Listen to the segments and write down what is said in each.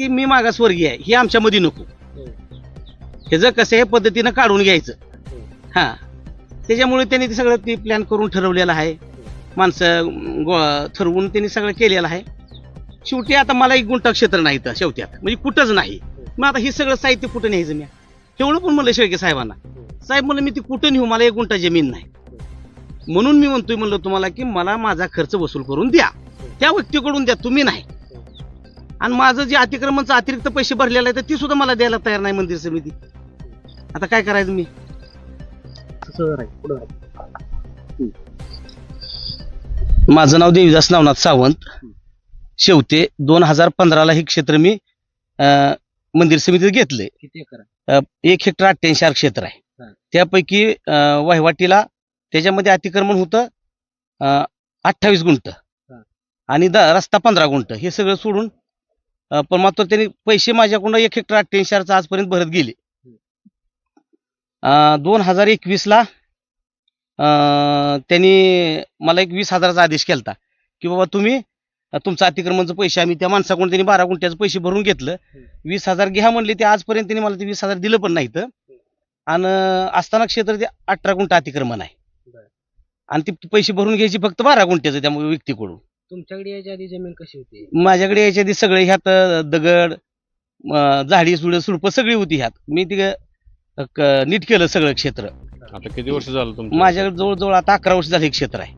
की मी मागासवर्गीय आहे हे आमच्यामध्ये नको. हे जर कसं हे पद्धतीनं काढून घ्यायचं. हा. त्याच्यामुळे त्यांनी ते सगळं ते प्लॅन करून ठरवलेलं आहे. माणसं गो- ठरवून त्यांनी सगळं केलेलं आहे. शेवटी आता मला एक गुंठा क्षेत्र नाही तर शेवटी आता. म्हणजे कुठंच नाही. मग आता हे सगळं साहित्य कुठं न्यायचं मी? तेवढं पण म्हणलं शेळके साहेबांना. साहेब म्हणलं मी ती कुठं नेऊ? मला एक गुंठा जमीन नाही. म्हणून मी म्हणतोय म्हणलं तुम्हाला की मला माझा खर्च वसूल करून द्या. त्या व्यक्तीकडून द्या तुम्ही नाही. आणि माझं जे अतिक्रमणचं अतिरिक्त पैसे भरलेलं आहे तर ती सुद्धा मला द्यायला तयार नाही मंदिर समिती. आता काय करायचं मी? माझं नाव देवीदास नवनाथ सावंत. शेवते दोन हजार पंधराला हे क्षेत्र मी अं, मंदिर समितीत घेतले किती एकर एक हेक्टर अठ्ठ्याऐंशी आर क्षेत्र आहे. हा. त्यापैकी अं, वहिवाटीला त्याच्यामध्ये अतिक्रमण होतं अठ्ठावीस गुंठ. हा. आणि द रस्ता पंधरा गुंठ. हे सगळं सोडून पण मात्र त्यांनी पैसे माझ्याकडून एक हेक्टर अठ्ठ्याऐंशी आरचा आजपर्यंत भरत गेले. दोन हजार एकवीसला त्यांनी मला एक वीस हजाराचा आदेश केलता की बाबा तुम्ही तुमचं अतिक्रमणचं पैसे आम्ही त्या माणसाकडून त्यांनी बारा गुंठ्याचं पैसे भरून घेतलं. वीस हजार घ्या म्हणले ते आजपर्यंत त्यांनी मला ते वीस हजार दिलं पण नाहीत. आणि असताना क्षेत्र ते अठरा गुंठ अतिक्रमण आहे. आणि ते पैसे भरून घ्यायची फक्त बारा गुंठ्याचं त्या व्यक्तीकडून. तुमच्याकडे याच्या आधी जमीन कशी होती? माझ्याकडे याच्या आधी सगळे ह्यात दगड अं, झाडी सुड सुडपं सगळी होती ह्यात. मी ते अं, क- नीट केलं सगळं क्षेत्र. आता किती वर्ष झालं तुमचं? माझ्याकडे जवळजवळ आता अकरा वर्ष झालं हे क्षेत्र आहे.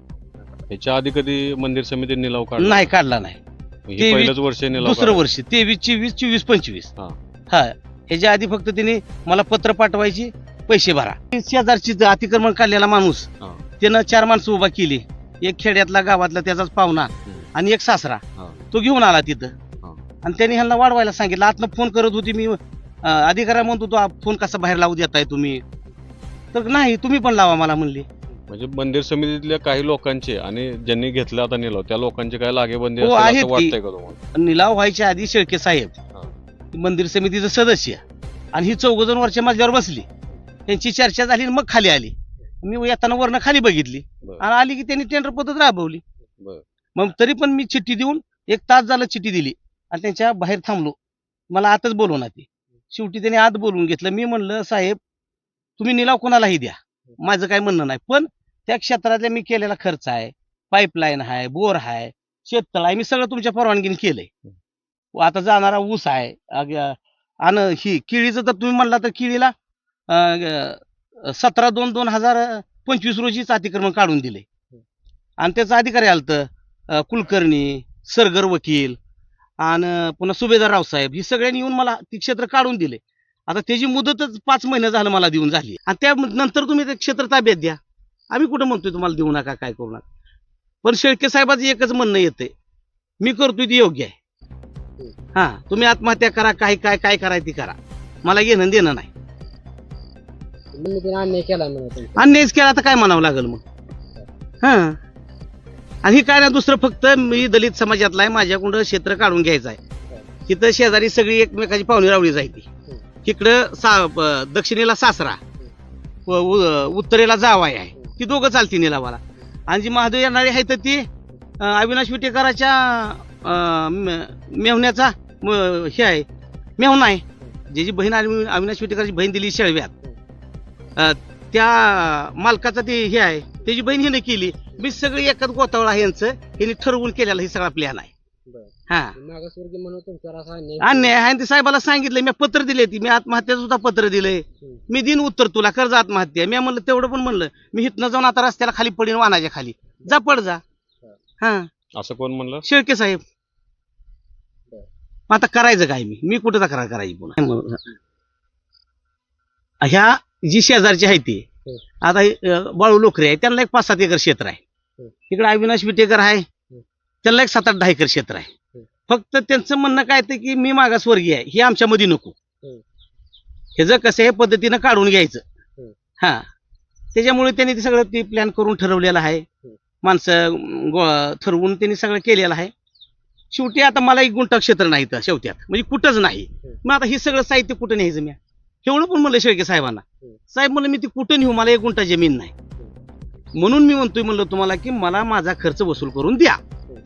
याच्या आधी कधी मंदिर समिती निलाव काढला? नाही काढला नाही. हे तेवीस- पहिलंच वर्ष निलाव दुसरं काढला. वर्ष तेवीस चोवीस चोवीस पंचवीस. हा. हा ह्याच्या आधी फक्त त्यांनी मला पत्र पाठवायची पैसे भरा. शेजारची अतिक्रमण काढलेला माणूस हा. त्यानं चार माणसं उभा केली. एक खेड्यातला गावातला त्याचाच पाहुणा. आणि एक सासरा. तो घेऊन आला तिथं. आणि त्यांनी ह्यांना वाढवायला सांगितलं. आतनं फोन करत होती मी. अं, अधिकाऱ्या म्हणतो तो फोन कसा बाहेर लावू देताय तुम्ही? तर नाही तुम्ही पण लावा मला म्हणले. म्हणजे मंदिर समितीतल्या काही लोकांचे आणि ज्यांनी घेतला आता निलाव त्या लोकांचे काय लागेबंदी हो, निलाव व्हायच्या आधी शेळके साहेब. मंदिर समितीचं सदस्य. आणि ही चौघ जण वरच्या मजल्यावर बसली. त्यांची चर्चा झाली मग खाली आली. मी येताना वरनं खाली बघितली. बरं, आणि आली की त्यांनी टेंडर पद्धत राबवली. बरं. मग तरी पण मी चिठ्ठी देऊन एक तास झालं चिठ्ठी दिली. आणि त्यांच्या बाहेर थांबलो. मला आतच बोलवणार ते. शेवटी त्यांनी आत बोलवून घेतलं. मी म्हणलं साहेब तुम्ही निलाव कोणालाही द्या. माझं काय म्हणणं नाही. पण त्या क्षेत्रातल्या मी केलेला खर्च आहे. पाईपलाईन आहे बोर आहे शेततळ आहे. मी सगळं तुमच्या परवानगीने केलंय. व आता जाणारा ऊस आहे. अग- आणि ही केळीचं तर तुम्ही म्हणला तर केळीला सतरा दोन दोन हजार पंचवीस रोजीच अतिक्रमण काढून दिले. आणि त्याचं अधिकारी आलं कुलकर्णी सरगर वकील आणि पुन्हा सुभेदार रावसाहेब ही सगळ्यांनी येऊन मला ती क्षेत्र काढून दिले. आता त्याची मुदतच पाच महिने झालं मला देऊन झाली. आणि त्या नंतर तुम्ही ते क्षेत्र ताब्यात द्या. आम्ही कुठं म्हणतोय तुम्हाला देऊ नका काय करू नका. पण शेळके साहेबाचं एकच म्हणणं येते मी करतोय ती योग्य आहे. हा तुम्ही आत्महत्या करा काय काय काय करायचं ती करा. मला घेणं देणं नाही. अन्याय केला अन्यायच केला तर काय म्हणावं लागेल मग? हा. आणि काय ना दुसरं फक्त मी दलित समाजातला आहे माझ्याकडं क्षेत्र काढून घ्यायचं आहे. तिथं शेजारी सगळी एकमेकाची पाहुणी रावळी जायची तिकडं सा दक्षिणेला सासरा व उ- उत्तरेला जावाई आहे. ती दोघं चालती निलावाला. आणि जी महादेव येणारी आहे तर ती अविनाश विटेकराच्या मेहण्याचा म- हे आहे मेहुणा आहे. ज्याची बहीण अविनाश विटेकराची बहीण दिली शेळव्यात. त्या मालकाचा ते हे आहे त्याची बहीण हिने केली. मी सगळी एकच गोतावळ आहे यांचं. यांनी ठरवून केलेला हे सगळा प्लॅन आहे. हा. मागासवर्गीय म्हणून तुमच्यावर असा अन्याय अन्याय आहे. आणि ते साहेबाला सांगितलं मी पत्र दिले ती. मी आत्महत्याचं सुद्धा पत्र दिलंय. मी दिन उत्तर तुला कर्ज आत्महत्या. मी म्हणलं तेवढं पण म्हणलं. मी इथनं जाऊन आता रस्त्याला खाली पडीन वाहनाच्या खाली. जा पड जा. हा. असं कोण म्हणलं? शेळके साहेब. मग आता करायचं काय मी? मी कुठं तक्रार करायची पुन्हा? ह्या जी शेजारची आहे ती. आता हे, अं, बाळू लोकरे आहे त्यांना एक पाच सात एकर क्षेत्र आहे. हम्म. इकडे अविनाश विटेकर आहे. त्यांना एक सात आठ दहा एकर क्षेत्र आहे. फक्त त्यांचं म्हणणं काय ते की मी मागासवर्गीय आहे हे आमच्यामध्ये नको. हे. जर कसं हे पद्धतीनं काढून घ्यायचं. हा. त्याच्यामुळे त्यांनी ते सगळं ते प्लॅन करून ठरवलेलं आहे. माणसं गो- ठरवून त्यांनी सगळं केलेलं आहे. शेवटी आता मला एक गुंठा क्षेत्र नाही इथं शेवटी आता म्हणजे कुठंच नाही. मग आता हे सगळं साहित्य कुठं न्यायचं मी एवढं पण म्हणलं शेळके साहेबांना. साहेब म्हणलं मी ती कुठं नेऊ? मला एक गुंठा जमीन नाही. म्हणून मी म्हणतोय म्हणलं तुम्हाला की मला माझा खर्च वसूल करून द्या.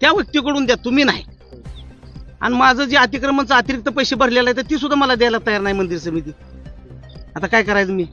त्या व्यक्तीकडून द्या तुम्ही नाही. आणि माझं जे अतिक्रमणचं अतिरिक्त पैसे भरलेलं आहे तर ती सुद्धा मला द्यायला तयार नाही मंदिर समिती. आता काय करायचं मी?